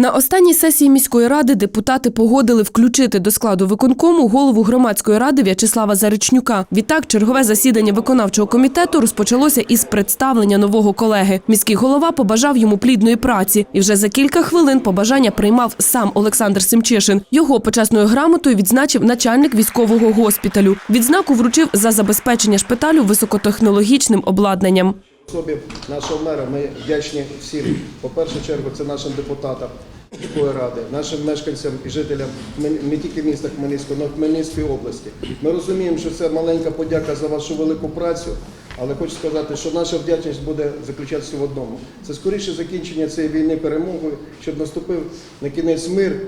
На останній сесії міської ради депутати погодили включити до складу виконкому голову громадської ради В'ячеслава Заричнюка. Відтак, чергове засідання виконавчого комітету розпочалося із представлення нового колеги. Міський голова побажав йому плідної праці, і вже за кілька хвилин побажання приймав сам Олександр Семчишин. Його почесною грамотою відзначив начальник військового госпіталю. Відзнаку вручив за забезпечення шпиталю високотехнологічним обладнанням. Особі нашого мера ми вдячні всім. По першу чергу, це нашим депутатам міської ради, нашим мешканцям і жителям не тільки міста Хмельницького, але й Хмельницької області. Ми розуміємо, що це маленька подяка за вашу велику працю, але хочу сказати, що наша вдячність буде заключатися в одному. Це скоріше закінчення цієї війни перемогою, щоб наступив на кінець мир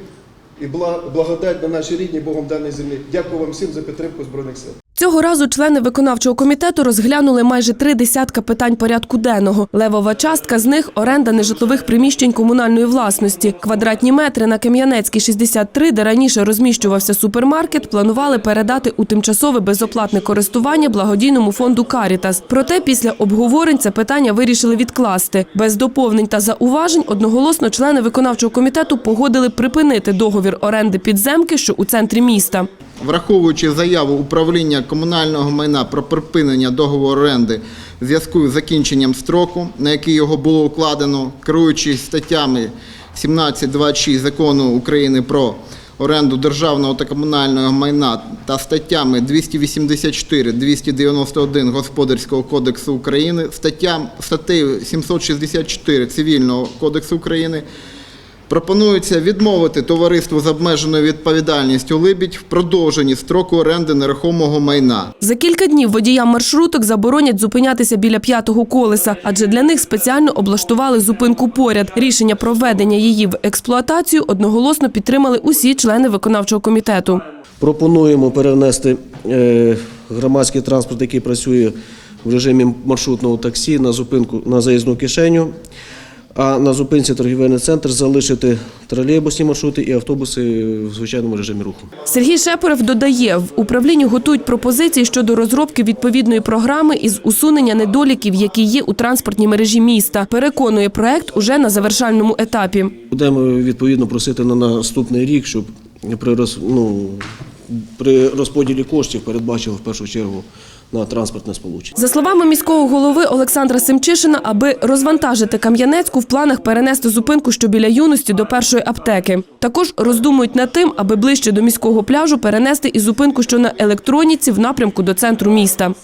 і благодать на нашій рідній Богом даній землі. Дякую вам всім за підтримку Збройних сил. Цього разу члени виконавчого комітету розглянули майже три десятка питань порядку денного. Левова частка з них – оренда нежитлових приміщень комунальної власності. Квадратні метри на Кам'янецькій 63, де раніше розміщувався супермаркет, планували передати у тимчасове безоплатне користування благодійному фонду «Карітас». Проте після обговорень це питання вирішили відкласти. Без доповнень та зауважень одноголосно члени виконавчого комітету погодили припинити договір оренди підземки, що у центрі міста. Враховуючи заяву управління комунального майна про припинення договору оренди в зв'язку з закінченням строку, на який його було укладено, керуючись статтями 17.26 закону України про оренду державного та комунального майна та статтями 284-291 Господарського кодексу України, статтею 764 Цивільного кодексу України, Пропонується відмовити товариству з обмеженою відповідальністю «Либідь» в продовженні строку оренди нерухомого майна. За кілька днів водіям маршруток заборонять зупинятися біля п'ятого колеса, адже для них спеціально облаштували зупинку поряд. Рішення про введення її в експлуатацію одноголосно підтримали усі члени виконавчого комітету. Пропонуємо перенести е, громадський транспорт, який працює в режимі маршрутного таксі, на зупинку на заїзну кишеню. А на зупинці торгівельний центр залишити тролейбусні маршрути і автобуси в звичайному режимі руху. Сергій Шепарев додає, в управлінні готують пропозиції щодо розробки відповідної програми із усунення недоліків, які є у транспортній мережі міста. Переконує проект уже на завершальному етапі. Будемо відповідно просити на наступний рік, щоб при, ну, при розподілі коштів передбачили в першу чергу на транспортне сполучення. За словами міського голови Олександра Семчишина, аби розвантажити Кам'янецьку, в планах перенести зупинку, що біля юності, до першої аптеки. Також роздумують над тим, аби ближче до міського пляжу перенести і зупинку, що на електроніці в напрямку до центру міста.